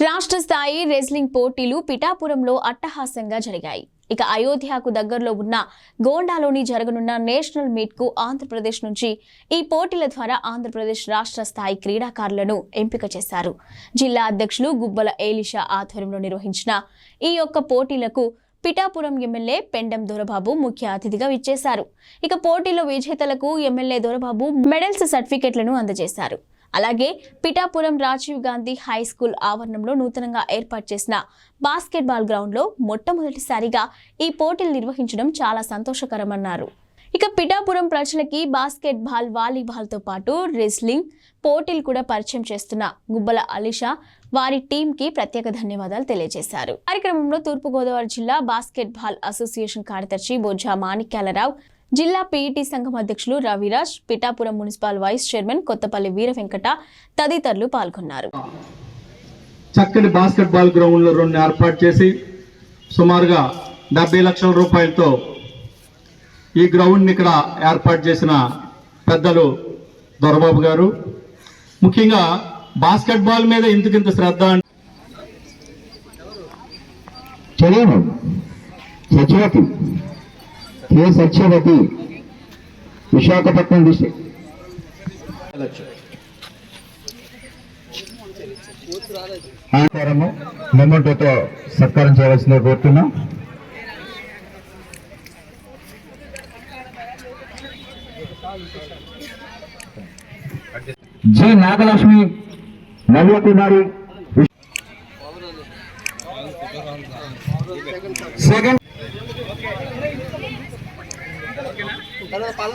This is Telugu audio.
రాష్ట్ర స్థాయి రెజ్లింగ్ పోటీలు పిఠాపురంలో అట్టహాసంగా జరిగాయి. ఇక అయోధ్యకు దగ్గరలో ఉన్న గోండాలోని జరగనున్న నేషనల్ మీట్కు ఆంధ్రప్రదేశ్ నుంచి ఈ పోటీల ద్వారా ఆంధ్రప్రదేశ్ రాష్ట్ర స్థాయి క్రీడాకారులను ఎంపిక చేశారు. జిల్లా అధ్యక్షులు గుబ్బల ఏలిషా ఆధ్వర్యంలో నిర్వహించిన ఈ యొక్క పోటీలకు పిఠాపురం ఎమ్మెల్యే పెండెం దొరబాబు ముఖ్య అతిథిగా విచ్చేశారు. ఇక పోటీలో విజేతలకు ఎమ్మెల్యే దొరబాబు మెడల్స్ సర్టిఫికెట్లను అందజేశారు. అలాగే పిఠాపురం రాజీవ్ గాంధీ హై స్కూల్ ఆవరణంలో నూతనంగా ఏర్పాటు చేసిన బాస్కెట్బాల్ గ్రౌండ్లో మొట్టమొదటిసారిగా ఈ పోటీలు నిర్వహించడం చాలా సంతోషకరమన్నారు. ఇక పిఠాపురం ప్రజలకి బాస్కెట్ బాల్ వాలీబాల్తో పాటు రెస్లింగ్ పోటీలు కూడా పరిచయం చేస్తున్న గుబ్బల అలిషా వారి టీంకి ప్రత్యేక ధన్యవాదాలు తెలియజేశారు. కార్యక్రమంలో తూర్పుగోదావరి జిల్లా బాస్కెట్ బాల్ అసోసియేషన్ కార్యదర్శి బొజ్జా మాణిక్యాలరావు జిల్లా పీఈటీ సంఘం అధ్యక్షులు Raviraj Pithapuram municipal vice chairman Kothapalli Veera Venkata తదితరులు పాల్గొన్నారు. చక్కని బాస్కెట్ బాల్ గ్రౌండ్లు రెండు ఏర్పాటు చేసి సుమారుగా డెబ్బై లక్షల రూపాయలతో ఈ గ్రౌండ్ని ఇక్కడ ఏర్పాటు చేసిన పెద్దలు దొరబాబు గారు. ముఖ్యంగా బాస్కెట్ బాల్ మీద ఇంతకింత శ్రద్ధ అంటే ఏ సత్యవతి? విశాఖపట్నం డిస్ట్రిక్ట్ ఆకారము మొమెంటోతో సత్కారం చేయవలసిందిగా కోరుతున్నాం. G Nagalakshmi Navya Kumari second Kalau